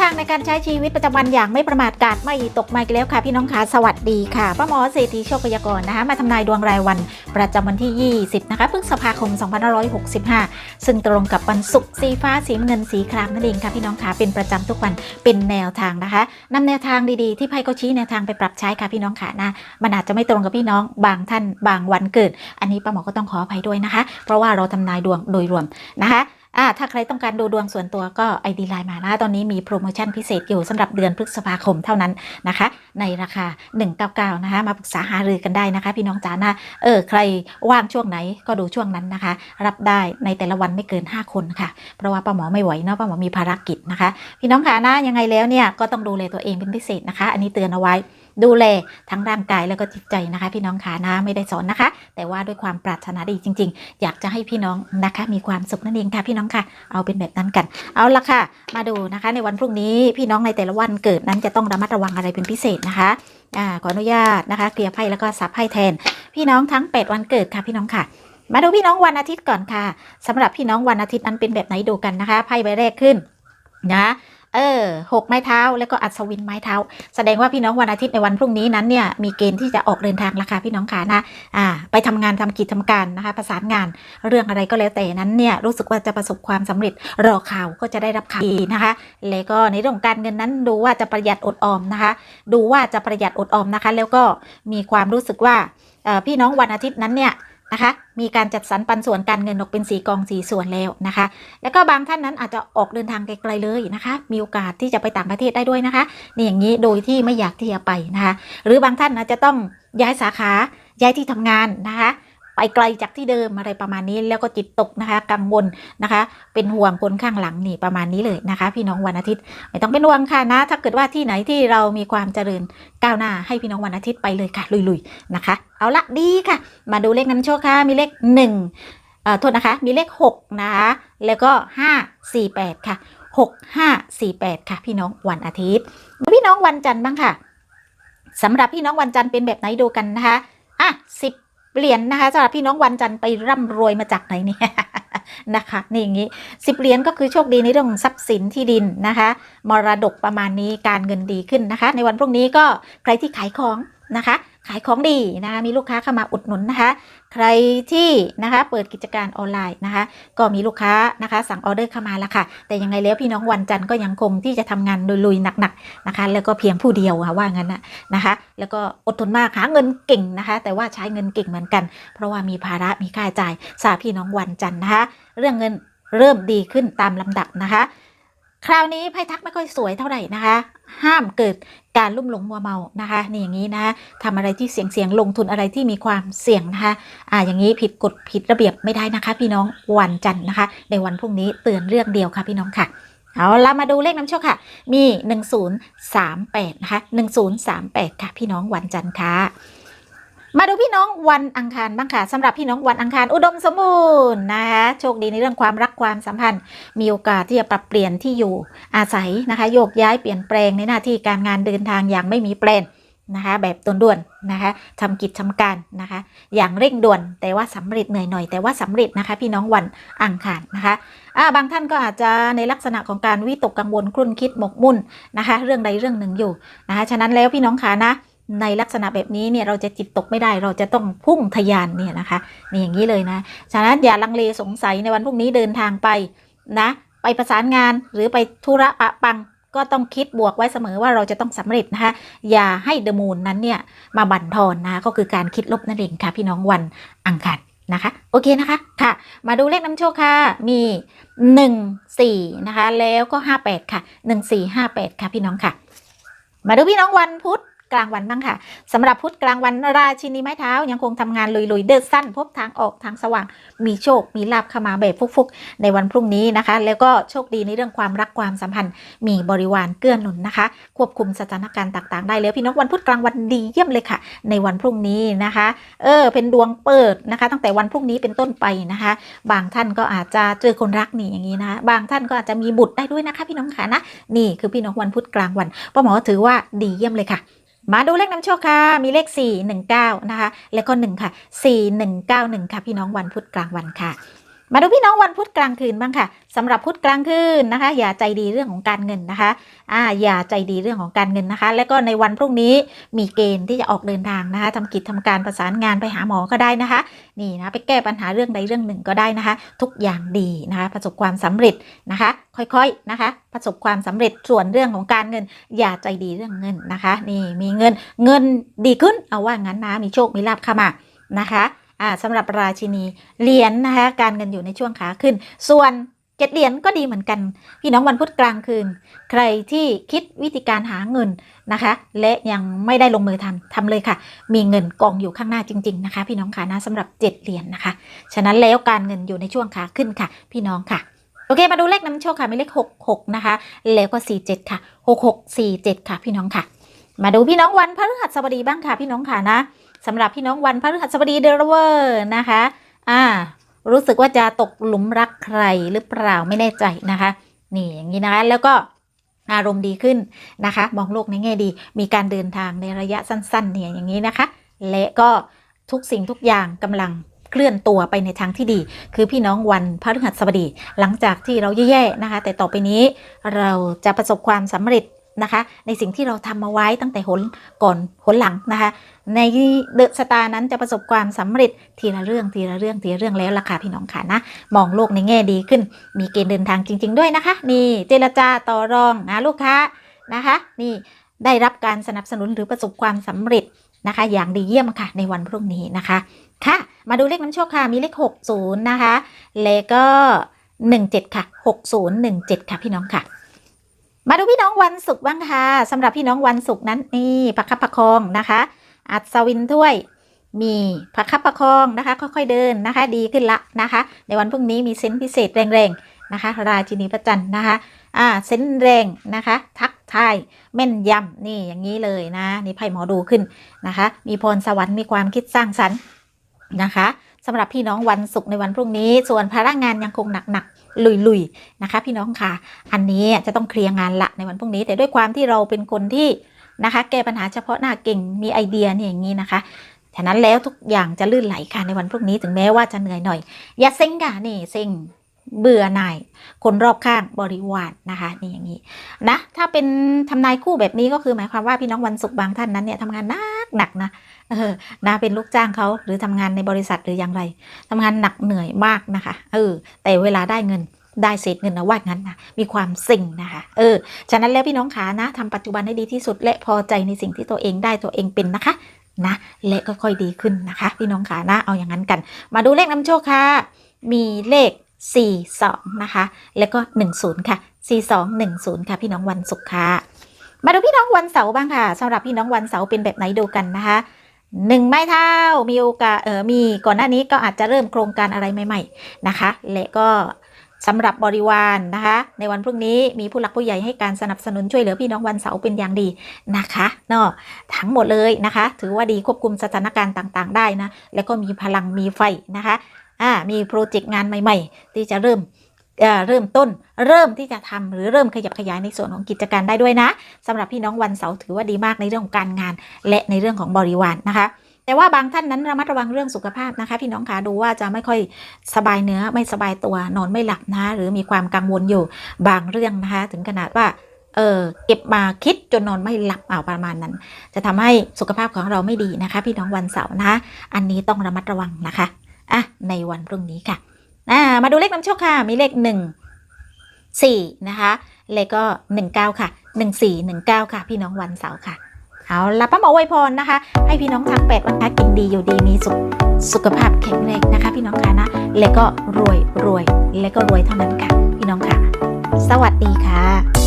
ทางในการใช้ชีวิตประจำวันอย่างไม่ประมาทกาดไม่ตกมาอีกแล้วค่ะ พี่น้องขาสวัสดีค่ะป้าหมอเศรษฐีโชคพยากรณ์นะคะ มาทำนายดวงรายวันประจำวันที่ 20 นะคะพฤษภาคม 2565 ซึ่งตรงกับวันศุกร์สีฟ้าสีเงินสีครามนั่นเองค่ะพี่น้องขาเป็นประจำทุกวันเป็นแนวทางนะคะนำแนวทางดีๆ ที่ไพ่ก็ชี้แนวทางไปปรับใช้ค่ะพี่น้องขานะมันอาจจะไม่ตรงกับพี่น้องบางท่านบางวันเกิด อันนี้ป้าหมอก็ต้องขออภัยด้วยนะคะ เพราะว่าเราทำนายดวงโดยรวมนะคะ อ่าถ้าใครต้องการดูดวงส่วนตัวก็ ID ไลน์มานะตอนนี้มีโปรโมชั่นพิเศษอยู่สำหรับเดือนพฤษภาคมเท่านั้นนะคะ ในราคา 199 นะคะ มาปรึกษาหารือกันได้นะคะ พี่น้องจ๋านะเออใครว่างช่วงไหนก็ดูช่วงนั้นนะคะ รับได้ในแต่ละวันไม่เกิน 5 คนค่ะ เพราะว่าป้าหมอไม่ไหวเนาะป้าหมอมีภารกิจนะคะ พี่น้องค่ะนะยังไงแล้วเนี่ยก็ต้องดูแลตัวเองเป็นพิเศษนะคะ อันนี้เตือนเอาไว้ ดูแลทั้งร่างกายแล้วก็จิตใจนะคะ พี่น้องค่ะนะไม่ได้สอนนะคะ แต่ว่าด้วยความปรารถนาดีจริง ๆ อยากจะให้พี่น้องนะคะ มีความสุขนั่นเองค่ะพี่น้องค่ะ เอาเป็นแบบนั้นกัน เอาละค่ะ มาดูนะคะ ในวันพรุ่งนี้พี่น้องในแต่ละวันเกิดนั้นจะต้องระมัดระวังอะไรเป็นพิเศษนะคะอ่าขออนุญาตนะคะเคลียร์ไพ่แล้วก็สับไพ่แทน พี่น้องทั้ง 8 วันเกิดค่ะพี่น้องค่ะมาดูพี่น้องวันอาทิตย์ก่อนค่ะสำหรับพี่น้องวันอาทิตย์นั้นเป็นแบบไหนดูกันนะคะไพ่ใบแรกขึ้นนะ เออหกไม้เท้าแล้วก็อัศวินไม้เท้า แสดงว่าพี่น้องวันอาทิตย์ในวันพรุ่งนี้นั้นเนี่ยมีเกณฑ์ที่จะออกเดินทางราคาพี่น้องขานะอ่าไปทำงานทำกิจทำการนะคะประสานงานเรื่องอะไรก็แล้วแต่นั้นเนี่ยรู้สึกว่าจะประสบความสำเร็จรอข่าวก็จะได้รับข่าวดีนะคะแล้วก็ในเรื่องการเงินนั้นดูว่าจะประหยัดอดออมนะคะ ดูว่าจะประหยัดอดออมนะคะ แล้วก็มีความรู้สึกว่าพี่น้องวันอาทิตย์นั้นเนี่ย นะคะ มีการจัดสรรปันส่วนการเงินออกเป็นสีกองสีส่วนแล้วนะคะ แล้วก็บางท่านนั้นอาจจะออกเดินทางไกลๆเลยนะคะ มีโอกาสที่จะไปต่างประเทศได้ด้วยนะคะนี่อย่างนี้โดยที่ไม่อยากที่จะไปนะคะ หรือบางท่านอาจจะต้องย้ายสาขาย้ายที่ทำงานนะคะ ไปไกลจากที่เดิมอะไรประมาณนี้แล้วก็จิตตกนะคะกังวลนะคะ เป็นห่วงคนข้างหลังนี่ประมาณนี้เลยนะคะ พี่น้องวันอาทิตย์ไม่ต้องเป็นห่วงค่ะนะ ถ้าเกิดว่าที่ไหนที่เรามีความเจริญก้าวหน้าให้พี่น้องวันอาทิตย์ไปเลยค่ะ ลุยๆนะคะ เอาละดีค่ะ มาดูเลขนำโชคค่ะมีเลขหนึ่งเอ่อโทษนะคะ มีเลขหกนะคะแล้วก็ห้าสี่แปดค่ะหกห้าสี่แปดค่ะ พี่น้องวันอาทิตย์มาพี่น้องวันจันทร์บ้างค่ะสำหรับพี่น้องวันจันทร์เป็นแบบไหนดูกันนะคะ อะสิบ เหรียญนะคะสำหรับพี่น้องวันจันทร์ไปร่ำรวยมาจากไหนเนี่ยนะคะนี่อย่างนี้สิบเหรียญก็คือโชคดีในเรื่องของทรัพย์สินที่ดินนะคะ มรดกประมาณนี้การเงินดีขึ้นนะคะ ในวันพรุ่งนี้ก็ใครที่ขายของ นะคะ ขายของดีนะคะมีลูกค้าเข้ามาอุดหนุนนะคะ ใครที่นะคะเปิดกิจการออนไลน์นะคะ ก็มีลูกค้านะคะ สั่งออเดอร์เข้ามาแล้วค่ะ แต่ยังไงแล้วพี่น้องวันจันทร์ก็ยังคงที่จะทำงานลุยๆหนักๆนะคะ แล้วก็เพียงผู้เดียวค่ะว่างั้นนะนะคะ แล้วก็อดทนมากหาเงินเก่งนะคะ แต่ว่าใช้เงินเก่งเหมือนกัน เพราะว่ามีภาระมีค่าใช้จ่ายสาพี่น้องวันจันทร์นะคะ เรื่องเงินเริ่มดีขึ้นตามลำดับนะคะ คราวนี้ไพ่ทักไม่ค่อยสวยเท่าไหร่นะคะ ห้ามเกิดการลุ่มหลงมัวเมานะคะนี่อย่างนี้นะทำอะไรที่เสี่ยงเสี่ยงๆลงทุนอะไรที่มีความเสี่ยงนะคะอ่าอย่างนี้ผิดกฎผิดระเบียบไม่ได้นะคะ พี่น้องวันจันทร์นะคะ ในวันพรุ่งนี้เตือนเรื่องเดียวค่ะพี่น้องค่ะเอาละมาดูเลขน้ำโชคค่ะ มี 1038 นะคะ 1038 ค่ะ พี่น้องวันจันทร์ค่ะ มาดูพี่น้องวันอังคารบ้างค่ะสำหรับพี่น้องวันอังคารอุดมสมบูรณ์นะคะโชคดีในเรื่องความรักความสัมพันธ์ มีโอกาสที่จะปรับเปลี่ยนที่อยู่อาศัยนะคะ โยกย้ายเปลี่ยนแปลงในหน้าที่การงานเดินทางอย่างไม่มีแปลนนะคะ แบบด่วนๆนะคะทำกิจทำการนะคะ อย่างเร่งด่วนแต่ว่าสำเร็จเหนื่อยหน่อยแต่ว่าสำเร็จนะคะ พี่น้องวันอังคารนะคะาบางท่านก็อาจจะในลักษณะของการวิตกกังวลครุ่นคิดหมกมุ่นนะคะ เรื่องใดเรื่องหนึ่งอยู่นะคะฉะนั้นแล้วพี่น้องขานะ ในลักษณะแบบนี้เนี่ยเราจะจิตตกไม่ได้เราจะต้องพุ่งทะยานเนี่ยนะคะนี่อย่างนี้เลยนะฉะนั้นอย่าลังเลสงสัยในวันพรุ่งนี้เดินทางไปนะไปประสานงานหรือไปธุระปะปังก็ต้องคิดบวกไว้เสมอว่าเราจะต้องสำเร็จนะคะอย่าให้เดมูนนั้นเนี่ยมาบั่นทอนนะคะก็คือการคิดลบนั่นเองค่ะพี่น้องวันอังคารนะคะโอเคนะคะค่ะ มาดูเลขน้ำโชคค่ะมี 1 4 นะคะ แล้วก็ 58 ค่ะ 1 4 58 ค่ะพี่น้องค่ะ มาดูพี่น้องวันพุธ กลางวันบ้างค่ะสำหรับพุธกลางวันราชินีไม้เท้ายังคงทำงานลุยๆ เดินสั้น พบทางออกทางสว่าง มีโชค มีลาบเข้ามาแบบฟุกๆ ในวันพรุ่งนี้นะคะ แล้วก็โชคดีในเรื่องความรักความสัมพันธ์ มีบริวารเกื้อหนุนนะคะ ควบคุมสถานการณ์ต่างๆ ได้แล้วพี่น้องวันพุธกลางวันดีเยี่ยมเลยค่ะ ในวันพรุ่งนี้นะคะ เออ เป็นดวงเปิดนะคะ ตั้งแต่วันพรุ่งนี้เป็นต้นไปนะคะ บางท่านก็อาจจะเจอคนรักนี่อย่างนี้นะคะบางท่านก็อาจจะมีบุตรได้ด้วยนะคะ พี่น้องค่ะนะนี่คือพี่น้องวันพุธกลางวันป้าหมอถือว่าดีเยี่ยมเลยค่ะ มาดูเลขนำโชคค่ะ มีเลข 4 1 9 นะคะ แล้วก็ 1 ค่ะ 4 1 9 1 ค่ะ พี่น้องวันพุธกลางวันค่ะ มาดูพี่น้องวันพุธกลางคืนบ้างค่ะสำหรับพุธกลางคืนนะคะ อย่าใจดีเรื่องของการเงินนะคะอ่าอย่าใจดีเรื่องของการเงินนะคะ แล้วก็ในวันพรุ่งนี้มีเกณฑ์ที่จะออกเดินทางนะคะทำกิจทำการประสานงานไปหาหมอก็ได้นะคะ นี่นะไปแก้ปัญหาเรื่องใดเรื่องหนึ่งก็ได้นะคะ ทุกอย่างดีนะคะ ประสบความสำเร็จนะคะ ค่อยๆนะคะ ประสบความสำเร็จส่วนเรื่องของการเงิน อย่าใจดีเรื่องเงินนะคะ นี่มีเงินเงินดีขึ้นเอาว่างั้นนะมีโชคมีลาภเข้ามานะคะ สำหรับราชินีเหรียญนะคะการเงินอยู่ในช่วงขาขึ้น ส่วนเจ็ดเหรียญก็ดีเหมือนกัน พี่น้องวันพุธกลางคืน ใครที่คิดวิธีการหาเงินนะคะ และยังไม่ได้ลงมือทำทำเลยค่ะ มีเงินกองอยู่ข้างหน้าจริง ๆนะคะ พี่น้องค่ะนะสำหรับเจ็ดเหรียญนะคะ ฉะนั้นแล้วการเงินอยู่ในช่วงขาขึ้นค่ะ พี่น้องค่ะโอเค มาดูเลขนำโชคค่ะมีเลข 6 6 นะคะ แล้วก็ 47 ค่ะ 6 6 4 7 ค่ะ พี่น้องค่ะ มาดูพี่น้องวันพฤหัสบดีบ้างค่ะ พี่น้องค่ะนะ สำหรับพี่น้องวันพฤหัสบดีเดรเวอร์นะคะ อ่า รู้สึกว่าจะตกหลุมรักใครหรือเปล่าไม่แน่ใจนะคะ นี่อย่างนี้นะคะแล้วก็อารมณ์ดีขึ้นนะคะ มองโลกในแง่ดี มีการเดินทางในระยะสั้นๆเนี่ยอย่างนี้นะคะ และก็ทุกสิ่งทุกอย่างกำลังเคลื่อนตัวไปในทางที่ดี คือพี่น้องวันพฤหัสบดี หลังจากที่เราแย่ๆนะคะ แต่ต่อไปนี้เราจะประสบความสำเร็จ นะคะ ในสิ่งที่เราทำมาไว้ตั้งแต่หนก่อนหนหลังนะคะ ในเดอะสตาร์นั้นจะประสบความสำเร็จทีละเรื่องทีละเรื่องทีละเรื่องแล้วล่ะค่ะพี่น้องค่ะนะ มองโลกในแง่ดีขึ้น มีเกณฑ์เดินทางจริง ๆ ด้วยนะคะ นี่เจรจาต่อรองนะลูกค้านะคะ นี่ได้รับการสนับสนุนหรือประสบความสำเร็จนะคะ อย่างดีเยี่ยมค่ะ ในวันพรุ่งนี้นะคะ ค่ะ มาดูเลขน้ำโชคค่ะ มีเลข 60 นะคะแล้วก็ 17 ค่ะ 6017 ค่ะพี่น้องค่ะมาดูพี่น้อง วันศุกร์บ้างค่ะสำหรับพี่น้องวันศุกร์นั้นนี่ประคับประคองนะคะ อัศวินถ้วยมีประคับประคองนะคะ ค่อยๆเดินนะคะ ดีขึ้นละนะคะ ในวันพรุ่งนี้มีเซนพิเศษแรงๆนะคะ ราชินีพระจันนะคะอ่าเซนแรงนะคะ ทักทายแม่นยำนี่อย่างนี้เลยนะนี่ไพ่หมอดูขึ้นนะคะ มีพรสวรรค์มีความคิดสร้างสรรค์นะคะ สำหรับพี่น้องวันศุกร์ในวันพรุ่งนี้ ส่วนภาระงานยังคงหนักๆลุยๆนะคะ พี่น้องค่ะ อันนี้จะต้องเคลียร์งานละในวันพรุ่งนี้ แต่ด้วยความที่เราเป็นคนที่นะคะ แก้ปัญหาเฉพาะหน้าเก่งมีไอเดียเนี่ยอย่างนี้นะคะฉะนั้นแล้วทุกอย่างจะลื่นไหลค่ะในวันพรุ่งนี้ถึงแม้ว่าจะเหนื่อยหน่อย อย่าเซ็งค่ะนี่เซ็งเบื่อหน่ายคนรอบข้างบริวารนะคะนี่อย่างนี้นะถ้าเป็นทำนายคู่แบบนี้ก็คือหมายความว่าพี่น้องวันศุกร์บางท่านนั้นเนี่ยทำงานหนักหนักนะ เออนะเป็นลูกจ้างเขาหรือทำงานในบริษัทหรืออย่างไรทำงานหนักเหนื่อยมากนะคะ เออ แต่เวลาได้เงินได้เศษเงินนะว่างั้นนะมีความสิ่งนะคะ เออ ฉะนั้นแล้วพี่น้องขานะทำปัจจุบันให้ดีที่สุด และพอใจในสิ่งที่ตัวเองได้ตัวเองเป็นนะคะนะและก็ค่อยดีขึ้นนะคะ พี่น้องขานะเอาอย่างนั้นกัน มาดูเลขนำโชคค่ะ มีเลข 42 นะคะ แล้วก็ 10 ค่ะ 4210 ค่ะ พี่น้องวันศุกร์ค่ะ มาดูพี่น้องวันเสาร์บ้างค่ะสำหรับพี่น้องวันเสาร์เป็นแบบไหนดูกันนะคะ หนึ่งไม้เท้ามีโอกาสเออมีก่อนหน้านี้ก็อาจจะเริ่มโครงการอะไรใหม่ ๆนะคะ และก็สำหรับบริวารนะคะ ในวันพรุ่งนี้มีผู้หลักผู้ใหญ่ให้การสนับสนุนช่วยเหลือพี่น้องวันเสาร์เป็นอย่างดีนะคะเนาะทั้งหมดเลยนะคะ ถือว่าดีควบคุมสถานการณ์ต่างๆ ได้นะ แล้วก็มีพลังมีไฟนะคะอ่ามีโปรเจกต์งานใหม่ ๆ ที่จะเริ่ม เริ่มต้นเริ่มที่จะทำหรือเริ่มขยับขยายในส่วนของกิจการได้ด้วยนะสำหรับพี่น้องวันเสาร์ถือว่าดีมากในเรื่องของการงาน และในเรื่องของบริวารนะคะ แต่ว่าบางท่านนั้นระมัดระวังเรื่องสุขภาพนะคะ พี่น้องคะดูว่าจะไม่ค่อยสบายเนื้อไม่สบายตัวนอนไม่หลับนะหรือมีความกังวลอยู่บางเรื่องนะคะ ถึงขนาดว่าเออเก็บมาคิดจนนอนไม่หลับเอาประมาณนั้น จะทำให้สุขภาพของเราไม่ดีนะคะ พี่น้องวันเสาร์นะะอันนี้ต้องระมัดระวังนะคะอะในวันพรุ่งนี้ค่ะ อ่ามาดูเลขนำโชคค่ะ มีเลขหนึ่งสี่นะคะเลขก็หนึ่งเก้าค่ะหนึ่งสี่หนึ่งเก้าค่ะ พี่น้องวันเสาร์ค่ะ เอาละป้าหมอไวยพรนะคะ ให้พี่น้องทั้งแปดวันคะกินดีอยู่ดีมีสุขสุขภาพแข็งแรงนะคะ พี่น้องค่ะนะแลขก็รวยรวยแลขก็รวยเท่านั้นค่ะ พี่น้องค่ะ สวัสดีค่ะ